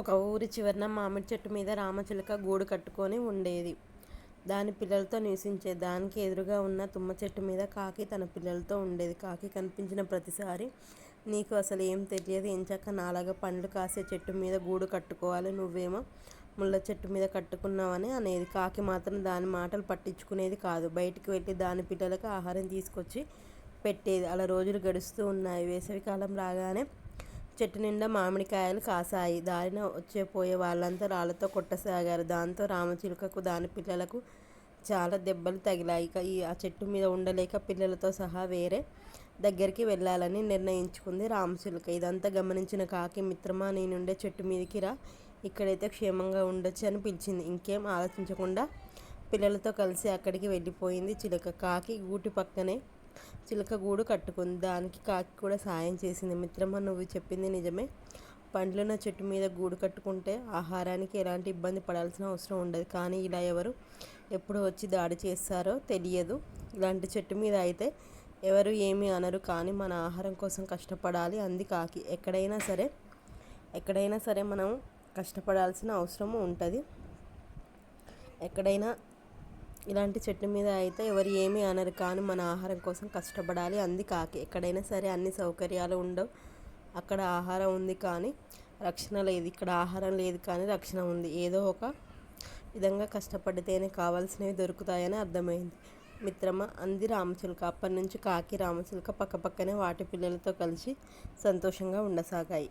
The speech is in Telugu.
ఒక ఊరి చివరన మామిడి చెట్టు మీద రామచిలుక గూడు కట్టుకొని ఉండేది. దాని పిల్లలతో నివసించే దానికి ఎదురుగా ఉన్న తుమ్మ చెట్టు మీద కాకి తన పిల్లలతో ఉండేది. కాకి కనిపించిన ప్రతిసారి నీకు అసలు ఏం తెలియదు ఎంచక్క నాలాగా పండ్లు కాసే చెట్టు మీద గూడు కట్టుకోవాలి నువ్వేమో ముళ్ళ చెట్టు మీద కట్టుకున్నావని అనేది. కాకి మాత్రం దాని మాటలు పట్టించుకునేది కాదు. బయటికి వెళ్ళి దాని పిల్లలకు ఆహారం తీసుకొచ్చి పెట్టేది. అలా రోజులు గడుస్తూ ఉన్నాయి. వేసవికాలం రాగానే చెట్టు నిండా మామిడికాయలు కాసాయి. దారిన వచ్చే పోయే వాళ్ళంతా రాళ్ళతో కొట్టసాగారు. దాంతో రామచిలుకకు దాని పిల్లలకు చాలా దెబ్బలు తగిలాయి. ఈ ఆ చెట్టు మీద ఉండలేక పిల్లలతో సహా వేరే దగ్గరికి వెళ్ళాలని నిర్ణయించుకుంది రామచిలుక. ఇదంతా గమనించిన కాకి మిత్రమా నేనుండే చెట్టు మీదకి రా. ఇక్కడైతే క్షేమంగా ఉండొచ్చు అని పిలిచింది. ఇంకేం ఆలోచించకుండా పిల్లలతో కలిసి అక్కడికి వెళ్ళిపోయింది చిలుక. కాకి గూటి పక్కనే చిలక గూడు కట్టుకుంది. దానికి కాకి కూడా సాయం చేసింది. మిత్రమ్మ నువ్వు చెప్పింది నిజమే. పండ్లున్న చెట్టు మీద గూడు కట్టుకుంటే ఆహారానికి ఎలాంటి ఇబ్బంది పడాల్సిన అవసరం ఉండదు. కానీ ఇలా ఎవరు ఎప్పుడు వచ్చి దాడి చేస్తారో తెలియదు. ఇలాంటి చెట్టు మీద అయితే ఎవరు ఏమీ అనరు. కానీ మన ఆహారం కోసం కష్టపడాలి అంది కాకి. ఎక్కడైనా సరే ఎక్కడైనా సరే మనం కష్టపడాల్సిన అవసరము ఉంటుంది. ఎక్కడైనా ఇలాంటి చెట్టు మీద అయితే ఎవరు ఏమీ అనరు కానీ మన ఆహారం కోసం కష్టపడాలి. అంది కాకి. ఎక్కడైనా సరే అన్ని సౌకర్యాలు ఉండవు. అక్కడ ఆహారం ఉంది కానీ రక్షణ లేదు. ఇక్కడ ఆహారం లేదు కానీ రక్షణ ఉంది. ఏదో ఒక విధంగా కష్టపడితేనే కావాల్సినవి దొరుకుతాయని అర్థమైంది. మిత్రమా అంది రామచిలుక. అప్పటి నుంచి కాకి రామచిలుక పక్కపక్కనే వాటి పిల్లలతో కలిసి సంతోషంగా ఉండసాగాయి.